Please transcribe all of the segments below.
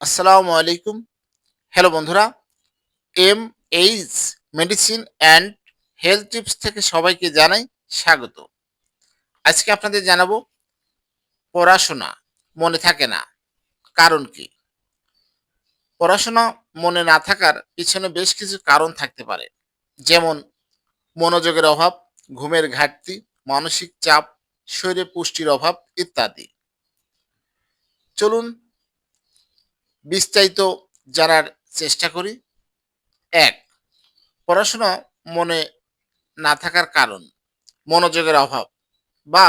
আসসালামু আলাইকুম। হ্যালো বন্ধুরা M H medicine and health tips থেকে সবাইকে জানাই স্বাগত। আজকে আপনাদের জানাব, পড়াশোনা মনে থাকে না, কারণ কি? পড়াশোনা মনে না থাকার পিছনে বেশ কিছু কারণ থাকতে পারে। যেমন, মনোযোগের অভাব, ঘুমের ঘাটতি, মানসিক চাপ, শরীরে পুষ্টির অভাব ইত্যাদি। চলুন বিস্তারিত জানার চেষ্টা করি। এক, পড়াশোনা মনে না থাকার কারণ, মনোযোগের অভাব বা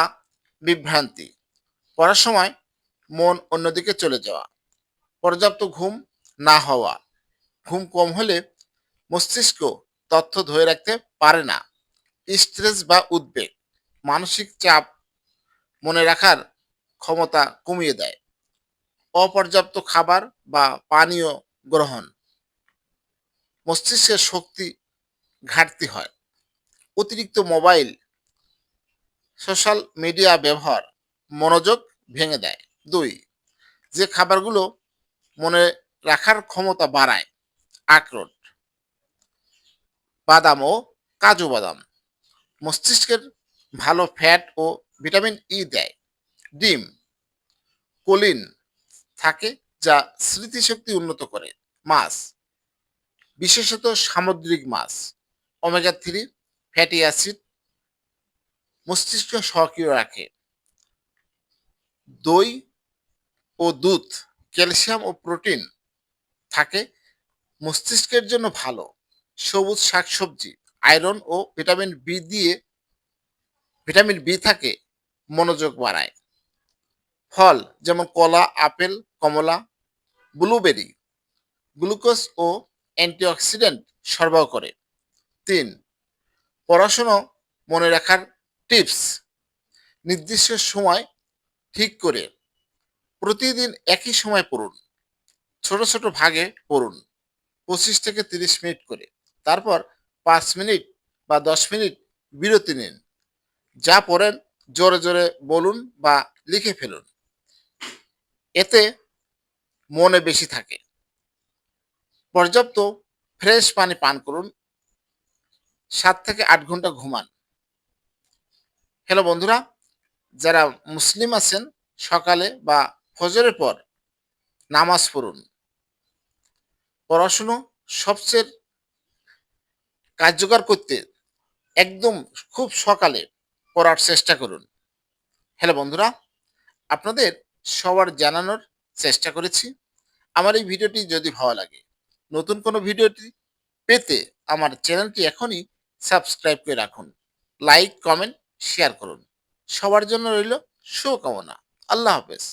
বিভ্রান্তি। পড়ার সময় মন অন্যদিকে চলে যাওয়া, পর্যাপ্ত ঘুম না হওয়া, ঘুম কম হলে মস্তিষ্ক তথ্য ধরে রাখতে পারে না। স্ট্রেস বা উদ্বেগ মানসিক চাপ মনে রাখার ক্ষমতা কমিয়ে দেয়। অপর্যাপ্ত খাবার বা পানীয় গ্রহণ। মস্তিষ্কের শক্তি ঘাটতি হয়। অতিরিক্ত মোবাইল, সোশ্যাল মিডিয়া ব্যবহার মনোযোগ ভেঙে দেয়। দুই, যে খাবারগুলো মনে রাখার ক্ষমতা বাড়ায়, আখরোট, বাদাম ও কাজু বাদাম। মস্তিষ্কের ভালো ফ্যাট ও ভিটামিন ই দেয়। ডিম, কোলিন থাকে যা স্মৃতিশক্তি উন্নত করে। মাছ, বিশেষত সামুদ্রিক মাছ ওমেগা থ্রি ফ্যাটি অ্যাসিড মস্তিষ্ক সক্রিয় রাখে। দই ও দুধ, ক্যালসিয়াম ও প্রোটিন থাকে মস্তিষ্কের জন্য ভালো। সবুজ শাকসবজি, আয়রন ও ভিটামিন বি দিয়ে, ভিটামিন বি থাকে মনোযোগ বাড়ায়। ফল, যেমন কলা, আপেল কমলা, ব্লুবেরি, গ্লুকোজ ও অ্যান্টিঅক্সিডেন্ট সরবরাহ করে। তিন, পড়াশুনো মনে রাখার টিপস। নির্দিষ্ট সময় ঠিক করে প্রতিদিন একই সময় পড়ুন। ছোট ছোট ভাগে পড়ুন, পঁচিশ থেকে তিরিশ মিনিট করে। তারপর পাঁচ মিনিট বা দশ মিনিট বিরতি নিন। যা পড়েন জোরে জোরে বলুন বা লিখে ফেলুন। এতে মনে বেশি থাকে। পর্যাপ্ত ফ্রেশ পানি পান করুন। সাত থেকে আট ঘণ্টা ঘুমান। হ্যালো বন্ধুরা, যারা মুসলিম আছেন, সকালে বা ফজরের পর নামাজ পড়ুন। পড়াশুনো সবচেয়ে কার্যকর করতে একদম খুব সকালে পড়ার চেষ্টা করুন। হ্যালো বন্ধুরা, আপনাদের সবার জানানোর চেষ্টা করেছি। আমার এই ভিডিওটি যদি ভালো লাগে, নতুন কোনো ভিডিওটি পেতে আমার চ্যানেলটি এখনই সাবস্ক্রাইব করে রাখুন। লাইক, কমেন্ট, শেয়ার করুন। সবার জন্য রইল শুভকামনা। আল্লাহ হাফেজ।